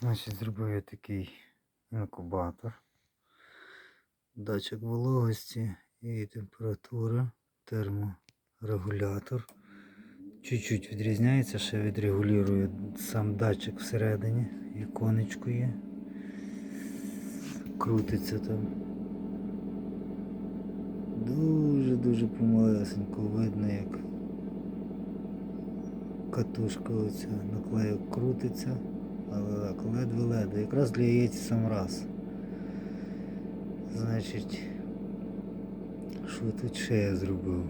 Значить, зробив я такий інкубатор, датчик вологості і температури, терморегулятор. Чуть-чуть відрізняється, ще відрегулює сам датчик всередині, іконечко є. Крутиться там. Дуже-дуже помалесенько видно, як катушка оця наклеїв крутиться, так, ледве-ледве. Якраз для яєць сам раз. Значить, що тут ще я зробив?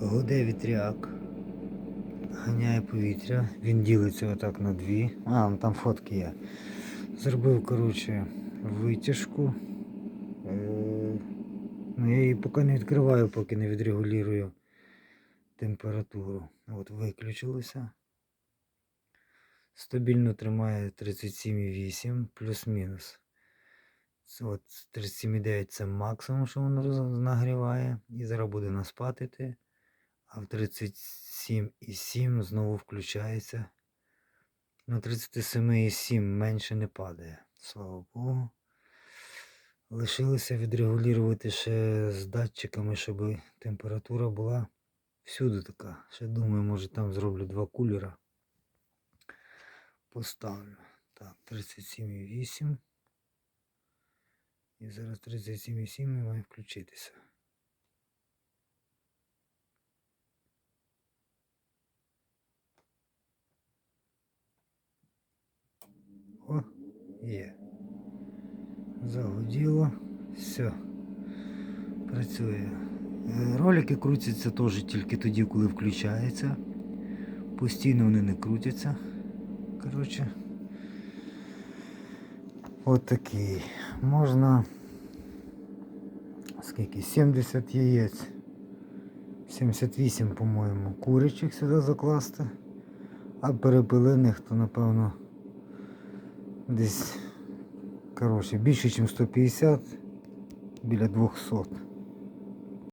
Гуде вітряк, ганяє повітря, він ділиться отак на дві. А, ну там фотки є. Зробив, коротше, витяжку. Е, Ну, я її поки не відкриваю, поки не відрегулюю температуру. От виключилося. Стабільно тримає 37,8 плюс-мінус. От 37,9 це максимум, що воно нагріває. І зараз буде наспатити. А в 37,7 знову включається. На 37,7 менше не падає. Слава Богу. Лишилося відрегулювати ще з датчиками, щоб температура була всюди така. Ще думаю, може там зроблю два кулера. Поставлю. Так, 37,8. І зараз 37,7 має включитися. О, є. Загуділо. Все. Працює. Е, Ролики крутяться теж тільки тоді, коли включається. Постійно вони не крутяться. Коротше. От такий. Можна скільки? 70 яєць. 78, по-моєму, курячих сюди закласти. А перепилених, то напевно десь коротше, більше, ніж 150, біля 200.